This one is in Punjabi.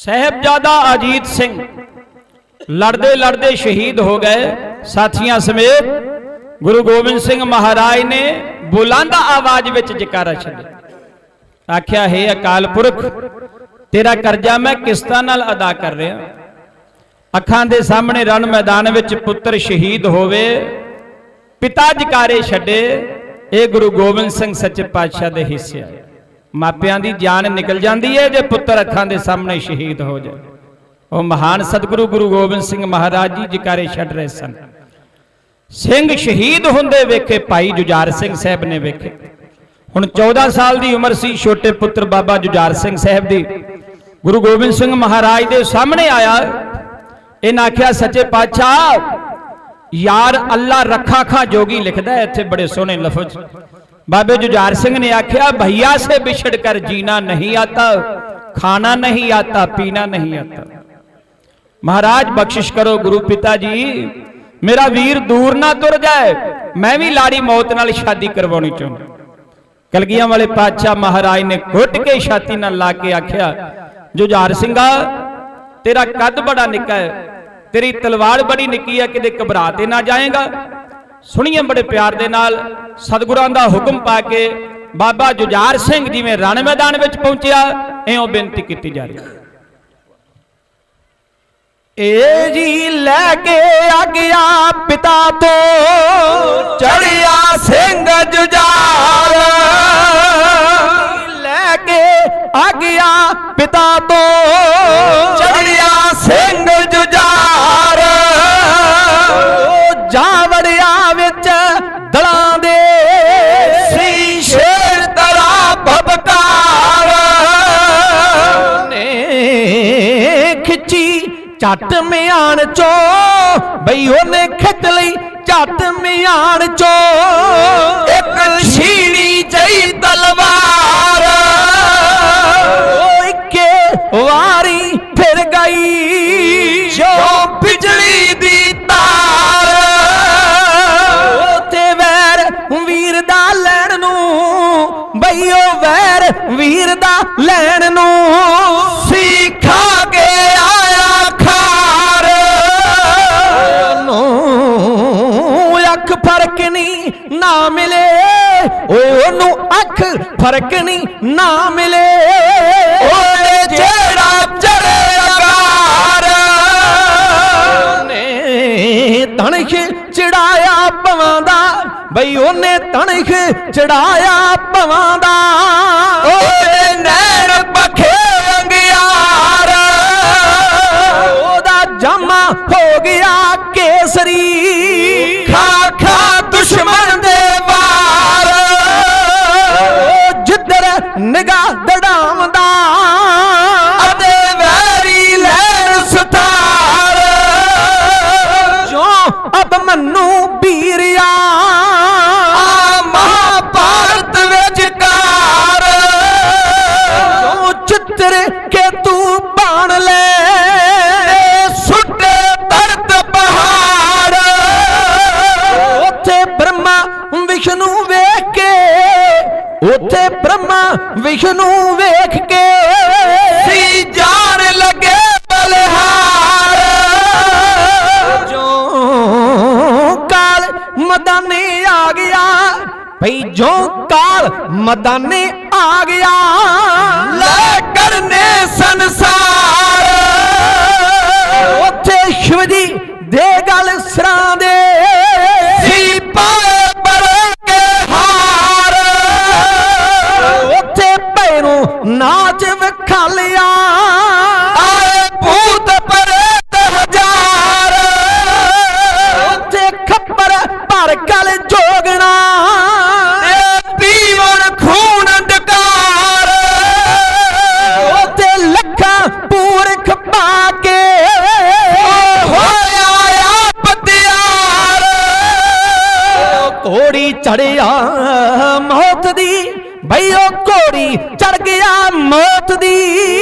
ਸਹਿਬਜ਼ਾਦਾ ਅਜੀਤ ਸਿੰਘ ਲੜਦੇ ਲੜਦੇ ਸ਼ਹੀਦ ਹੋ ਗਏ। ਸਾਥੀਆਂ ਸਮੇਤ ਗੁਰੂ ਗੋਬਿੰਦ ਸਿੰਘ ਮਹਾਰਾਜ ਨੇ ਬੁਲੰਦ ਆਵਾਜ਼ ਵਿੱਚ ਜਕਾਰਾ ਛੱਡਿਆ। ਆਖਿਆ, ਹੈ ਅਕਾਲ ਪੁਰਖ, ਤੇਰਾ ਕਰਜ਼ਾ ਮੈਂ ਕਿਸ਼ਤਾਂ ਨਾਲ ਅਦਾ ਕਰ ਰਿਹਾ। ਅੱਖਾਂ ਦੇ ਸਾਹਮਣੇ ਰਣ ਮੈਦਾਨ ਵਿੱਚ ਪੁੱਤਰ ਸ਼ਹੀਦ ਹੋਵੇ। ਪਿਤਾ ਜਕਾਰੇ ਛੱਡੇ, ਇਹ ਗੁਰੂ ਗੋਬਿੰਦ ਸਿੰਘ ਸੱਚੇ ਪਾਤਸ਼ਾਹ ਦੇ ਹਿੱਸੇ ਆ। ਮਾਪਿਆਂ ਦੀ ਜਾਨ ਨਿਕਲ ਜਾਂਦੀ ਹੈ ਜੇ ਪੁੱਤਰ ਅੱਖਾਂ ਦੇ ਸਾਹਮਣੇ ਸ਼ਹੀਦ ਹੋ ਜਾਏ। ਉਹ ਮਹਾਨ ਸਤਿਗੁਰੂ ਗੁਰੂ ਗੋਬਿੰਦ ਸਿੰਘ ਮਹਾਰਾਜ ਜੀ ਜਕਾਰੇ ਛੱਡ ਰਹੇ ਸਨ। ਸਿੰਘ ਸ਼ਹੀਦ ਹੁੰਦੇ ਵੇਖੇ, ਭਾਈ ਜੁਝਾਰ ਸਿੰਘ ਸਾਹਿਬ ਨੇ ਵੇਖੇ। ਹੁਣ 14 ਸਾਲ ਦੀ ਉਮਰ ਸੀ, ਛੋਟੇ ਪੁੱਤਰ ਬਾਬਾ ਜੁਝਾਰ ਸਿੰਘ ਸਾਹਿਬ ਦੀ। ਗੁਰੂ ਗੋਬਿੰਦ ਸਿੰਘ ਮਹਾਰਾਜ ਦੇ ਸਾਹਮਣੇ ਆਇਆ। ਇਹਨਾਂ ਆਖਿਆ, ਸੱਚੇ ਪਾਤਸ਼ਾਹ, ਯਾਰ ਅੱਲਾ ਰੱਖਾ ਖਾਂ ਜੋਗੀ ਲਿਖਦਾ ਇੱਥੇ ਬੜੇ ਸੋਹਣੇ ਲਫ਼ਜ਼ ਬਾਬੇ ਜੁਝਾਰ ਸਿੰਘ ਨੇ ਆਖਿਆ, ਭਈਆ ਸੇ ਵਿਛੜ ਕਰ ਜੀਣਾ ਨਹੀਂ ਆਤਾ, ਖਾਣਾ ਨਹੀਂ ਆਤਾ, ਪੀਣਾ ਨਹੀਂ ਆਤਾ। ਮਹਾਰਾਜ, ਬਖਸ਼ਿਸ਼ ਕਰੋ ਗੁਰੂ ਪਿਤਾ ਜੀ ਮੇਰਾ ਵੀਰ ਦੂਰ ਨਾ ਤੁਰ ਜਾਏ, ਮੈਂ ਵੀ ਲਾੜੀ ਮੌਤ ਨਾਲ ਸ਼ਾਦੀ ਕਰਵਾਉਣੀ ਚਾਹੁੰਦਾ। ਕਲਗੀਆਂ ਵਾਲੇ ਪਾਤਸ਼ਾਹ ਮਹਾਰਾਜ ਨੇ ਘੁੱਟ ਕੇ ਛਾਤੀ ਨਾਲ ਲਾ ਕੇ ਆਖਿਆ, ਜੁਝਾਰ ਸਿੰਘਾ, ਤੇਰਾ ਕੱਦ ਬੜਾ ਨਿੱਕਾ ਹੈ, ਤੇਰੀ ਤਲਵਾਰ ਬੜੀ ਨਿੱਕੀ ਹੈ, ਕਿਤੇ ਘਬਰਾ ਤੇ ਨਾ ਜਾਏਗਾ? ਸੁਣੀਏ ਬੜੇ ਪਿਆਰ ਦੇ ਨਾਲ, ਸਤਿਗੁਰਾਂ ਦਾ ਹੁਕਮ ਪਾ ਕੇ ਬਾਬਾ ਜੁਝਾਰ ਸਿੰਘ ਜਿਵੇਂ ਰਣ ਮੈਦਾਨ ਵਿੱਚ ਪਹੁੰਚਿਆ, ਇਉਂ ਬੇਨਤੀ ਕੀਤੀ ਜਾ ਰਹੀ ਹੈ। ਏ ਜੀ ਲੈ ਕੇ ਆ ਗਿਆ ਪਿਤਾ ਤੋਂ, ਚੜਿਆ ਸਿੰਘ ਜੁਝਾਰ। ਲੈ ਕੇ ਆ ਗਿਆ ਪਿਤਾ ਤੋਂ ਖਿੱਚੀ ਝੱਟ ਮਿਆਣ ਚੋ। ਬਈ ਉਹਨੇ ਖਿੱਚ ਲਈ ਝੱਟ ਮਿਆਣ ਚੋ। ਇੱਕ ਛੀਣੀ ਉਹਨੂੰ ਫ਼ਰਕ ਨਹੀਂ ਨਾ ਮਿਲੇ। ਓਏ ਜਿਹੜਾ ਚੜੇ ਅਕਾਰ ਨੇ ਤਣਖ ਚੜਾਇਆ ਭਵਾਂ ਦਾ। ਬਈ ਉਹਨੇ ਤਣਖ ਚੜਾਇਆ ਭਵਾਂ ਦਾ। ਓਏ ਨੈਣ nigga ਉੱਥੇ ਬ੍ਰਹਮਾ ਵਿਸ਼ਨੂੰ ਵੇਖ ਕੇ ਸੀ ਜਾਣ ਲੱਗੇ ਬਲਿਹਾਰ। ਜੋ ਕਾਲ ਮਦਾਨੇ ਆ ਗਿਆ ਭਈ ਜੋ ਕਾਲ ਮਦਾਨੇ ਆ ਗਿਆ। ਲੈ ਕਰਨੇ ਸੰਸਾਰ। ਉੱਥੇ ਸ਼ਿਵ ਜੀ ਨਾਚ ਵਿਖਾਲਿਆ ਆਏ ਭੂਤ ਪਰੇਤ ਹਜ਼ਾਰ। ਉੱਥੇ ਖੱਪਰ ਭਰ ਕਲ ਜੋਗਣਾ। ਇਹ ਪੀਵਨ ਖੂਨ ਡਕਾਰ। ਉੱਥੇ ਲੱਖਾਂ ਪੂਰਖ ਪਾ ਕੇ। ਹੋਇਆ ਆਪ ਤਿਆਰ ਘੋੜੀ ਚੜਿਆ ਮੌਤ ਦੀ ਬਈ ਉਹ ਘੋੜੀ ਚੜ ਗਿਆ ਮੌਤ ਦੀ।